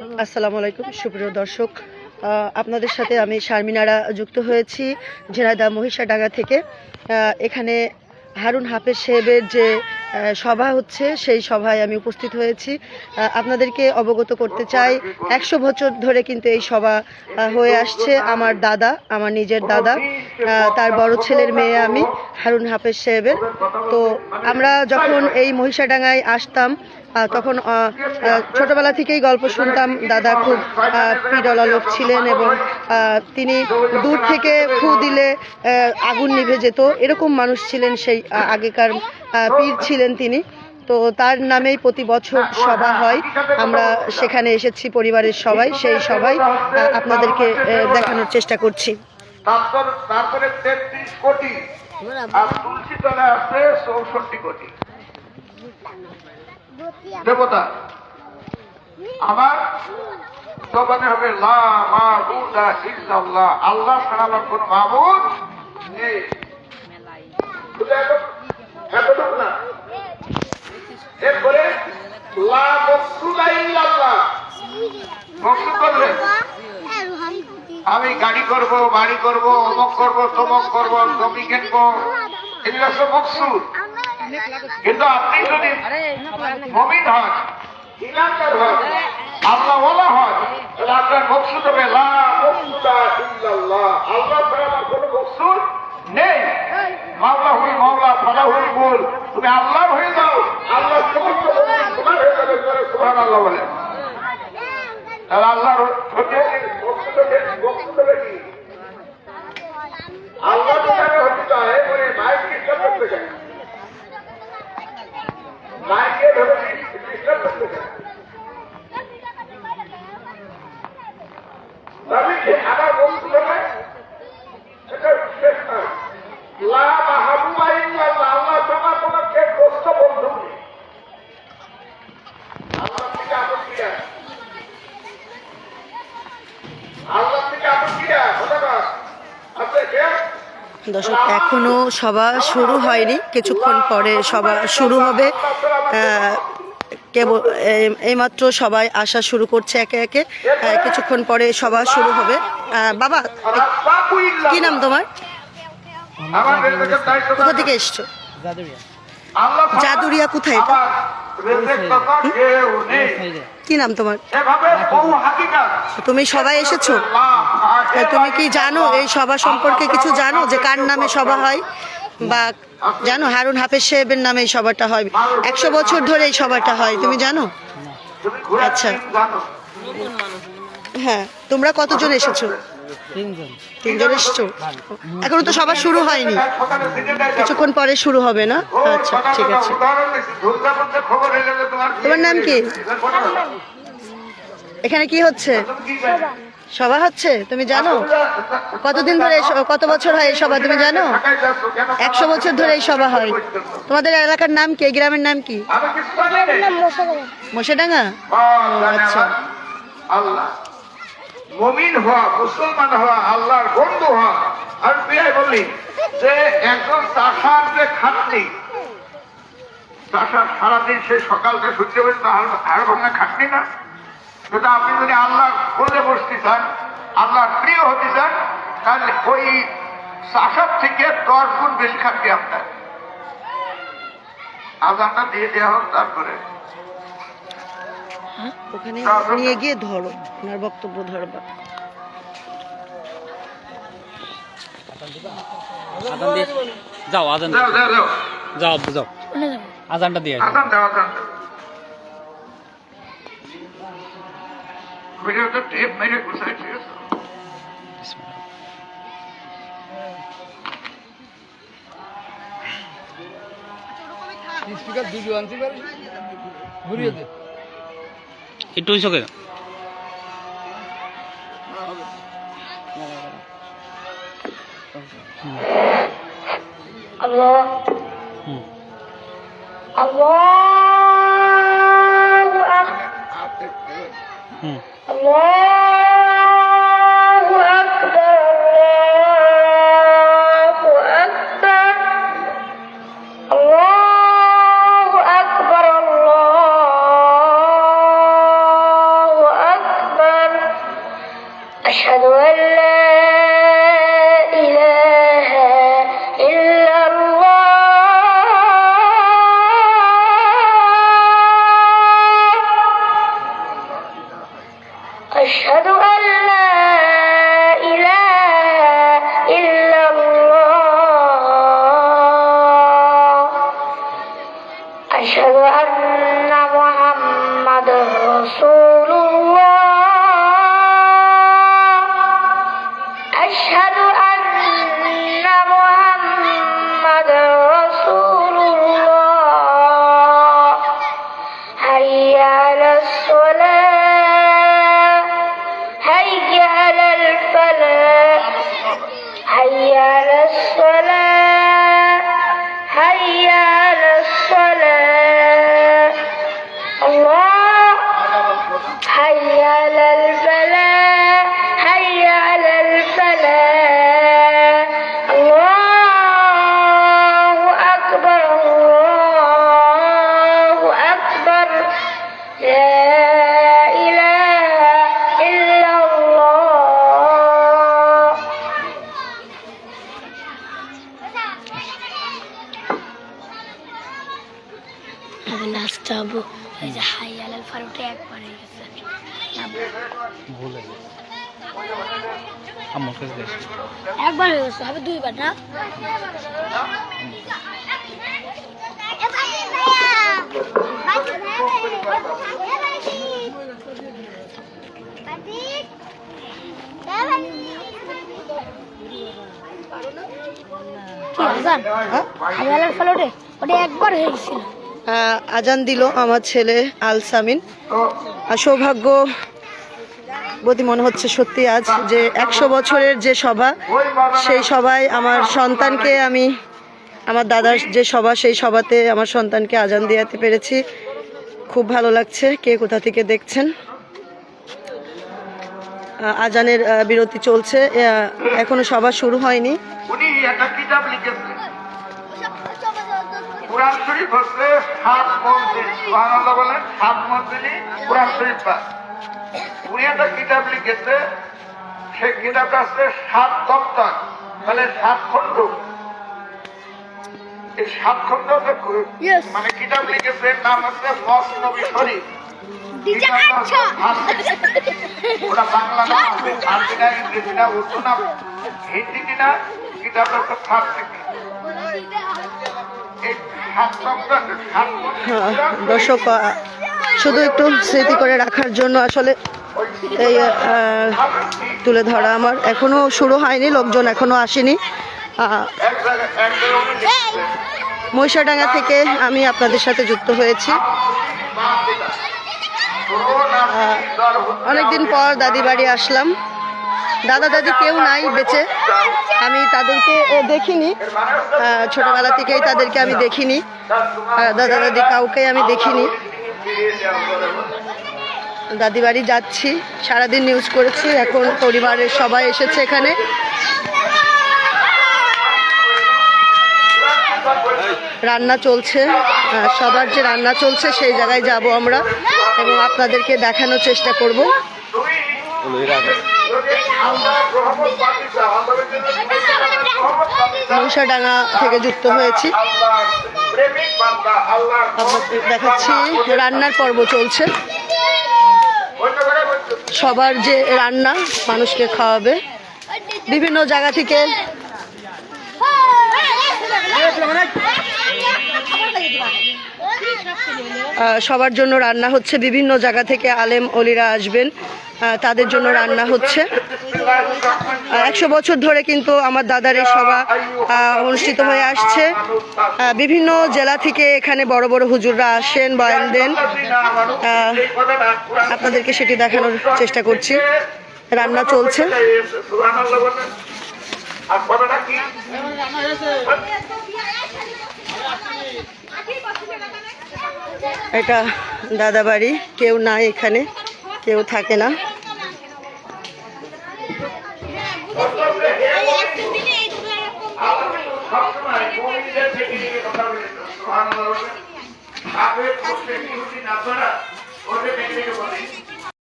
আসসালামু আলাইকুম, সুপ্রিয় দর্শক। আপনাদের সাথে আমি শারমিনারা যুক্ত হয়েছি ঝিনাইদা মহিষাডাঙ্গা থেকে। এখানে হারুন হাফেজ সাহেবের যে সভা হচ্ছে, সেই সভায় আমি উপস্থিত হয়েছি। আপনাদেরকে অবগত করতে চাই, একশো বছর ধরে কিন্তু এই সভা হয়ে আসছে। আমার দাদা, আমার নিজের দাদা তার বড় ছেলের মেয়ে আমি, হারুন হাফেজ সাহেবের। তো আমরা যখন এই মহিষাডাঙ্গায় আসতাম তখন ছোটবেলা থেকেই গল্প শুনতাম। দাদা খুব পিডলা লোক ছিলেন এবং তিনি দূর থেকে ফু দিলে আগুন নিভে যেত। এরকম মানুষ ছিলেন সেই আগেকার পীর ছিলেন তিনি। তো তার নামেই প্রতি বছর সভা হয়। আমরা সেখানে এসেছি পরিবারের সবাই, সেই সবাই আপনাদেরকে দেখানোর চেষ্টা করছি। তারপরে কোটি আর আছে চৌষট্টি কোটি। দেবতা, আমার জবানে হবে আল্লাহ ছাড়া কোন করলেন আমি গাড়ি করব, বাড়ি করব, অমক করব, তমক করব, জমি কিনবো, এগুলো সব মকসুদ কিন্তু আপনি যদি মমিন হন ইমানদার হন আল্লাহ ওলা হন তাহলে আপনার মকসুদ হবে আল্লাহ ছাড়া আমার কোনো মকসুদ নেই। মাওলা হুই মাওলা ফালা। হুই বল তুমি আল্লাহ হয়ে যাও। আল্লাহ সমস্ত তোমার হয়ে যাবে আল্লাহ বলে। তাহলে আল্লাহর মকসুদ হবে মকসুদ হবে কি আল্লাহ যেখানে হতে চায় মানে মায়ের ডিস্টার্ব করতে চায় মায়েরকে ধরে ডিস্টার্ব করতে চায় তাহলে যে আমার বন্ধু হবে সেটা শেষ না লা মাহবুবা ইল্লাল্লাহ আল্লাহ তোমার কোনো কে দোস্ত বন্ধু নেই আল্লাহ থেকে আপত্তি আছে আল্লাহ থেকে আপত্তি আছে ধন্যবাদ আপনি কে দর্শক এখনও সভা শুরু হয়নি। কিছুক্ষণ পরে সভা শুরু হবে। কেবল এই- এইমাত্র সবাই আসা শুরু করছে একে একে। কিছুক্ষণ পরে সভা শুরু হবে। বাবা কি নাম তোমার? কোথা থেকে এসছো? জাদুরিয়া। কোথায় এটা? কি নাম তোমার? তুমি সবাই এসেছ? তুমি কি জানো এই সভা সম্পর্কে কিছু জানো যে কার নামে সভা হয়? বা জানো হারুন হাফেজ সাহেবের নামে এই সভাটা হয়? একশো বছর ধরে এই সভাটা হয় তুমি জানো? আচ্ছা। হ্যাঁ তোমরা কতজন এসেছ? তিনজন। এসেছ এখনও তো সবার শুরু হয়নি। কিছুক্ষণ পরে শুরু হবে না? আচ্ছা ঠিক আছে। তোমার নাম কি? এখানে কি হচ্ছে? তুমি কি জানো? সভা হচ্ছে? তুমি জানো? কতদিন ধরে স- কত বছর হয় এই সভা? তুমি জানো? একশো বছর ধরে এই সভা হয়। তোমাদের এলাকার নাম কি? গ্রামের নাম কি? মোশেডাঙ্গা। আচ্ছা। মমিন হওয়া, মুসলমান হওয়া, আল্লাহর বন্ধু হওয়া। আর বিয়াই বললি যে একজন চাষার যে খাটনি, চাষার সারাদিন সে সকালটা সূর্য হাড় ভাঙা খাটনি না। সেটা আপনি যদি আল্লাহ কোলে বসতে চান, আল্লাহর প্রিয় হতে চান, তাহলে ওই চাষার থেকে দশ গুণ বেশি খাটনি আপনার। আজানটা দিয়ে দেওয়া হোক তারপরে। ওখানে নিয়ে গিয়ে ধরো ওনার বক্তব্য ধরবা যাও আজান যাও যাও যাও। যাও যাও। আজানটা দিয়ে গুছাই ঠিক আছে? একটু হইছ কেন আল্লাহ। আল্লাহ আল্লাহ। কাছে একবার হয়ে গেছে হবে দুইবার না? আজান। দিল আমার ছেলে আল সামিন আর সৌভাগ্য বধি মনে হচ্ছে সত্যি আজ যে একশো বছরের যে সভা, সেই সভায় আমার সন্তানকে আমি, আমার দাদার যে সভা, সেই সভাতে আমার সন্তানকে আজান দিয়াতে পেরেছি। খুব ভালো লাগছে কে কোথা থেকে দেখছেন। আজানের বিরতি চলছে। এখনও সভা শুরু হয়নি। শরীফ হচ্ছে সাত মন্দির। বলেন, সাত মন্দিরই শরীফ। উনি একটা কিতাব লিখেছে সেই কিতাবটা হচ্ছে সাত দপ্তর মানে সাত খণ্ড এই সাত খণ্ড. মানে কিতাব লিখেছে নাম হচ্ছে মস নবী শরীফ কিতাবটা হচ্ছে ফার্সি। ওটা বাংলা না আরবি না ইংরেজি না উর্দু না হিন্দি কিনা কিতাবটা হচ্ছে সাত দপ্তর সাত মন্দির দর্শক শুধু একটু স্মৃতি করে রাখার জন্য আসলে এই তুলে ধরা আমার এখনও শুরু হয়নি, লোকজন এখনও আসেনি। মহিষাডাঙ্গা থেকে আমি আপনাদের সাথে যুক্ত হয়েছি। অনেকদিন পর দাদি বাড়ি আসলাম। দাদা, দাদি কেউ নাই বেঁচে। আমি তাদেরকে দেখিনি। ছোটবেলা থেকেই তাদেরকে আমি দেখিনি। দাদা, দাদি কাউকে আমি দেখিনি। দাদি বাড়ি যাচ্ছি সারাদিন নিউজ করেছি এখন পরিবারের সবাই এসেছে এখানে। রান্না চলছে আহ, সবার যে রান্না চলছে সেই জায়গায় যাব আমরা এবং আপনাদেরকে দেখানোর চেষ্টা করব। মহিষাডাঙ্গা থেকে যুক্ত হয়েছি। আপনাদের দেখাচ্ছি রান্নার পর্ব চলছে। সবার যে রান্না, মানুষকে খাওয়াবে। বিভিন্ন জায়গা থেকে সবার জন্য রান্না হচ্ছে। বিভিন্ন জায়গা থেকে আলেম অলিরা আসবেন। তাদের জন্য রান্না হচ্ছে। একশো বছর ধরে কিন্তু আমার দাদার এই সভা অনুষ্ঠিত হয়ে আসছে। বিভিন্ন জেলা থেকে এখানে বড় বড় হুজুররা আসেন বয়ান দেন আপনাদেরকে সেটি দেখানোর চেষ্টা করছি। রান্না চলছে। এটা দাদা বাড়ি কেউ নাই এখানে, কেউ থাকে না সবসময় মহিলাদের থেকে নিয়ে কথা বলে বিরোধী না ধরা ওদের বলে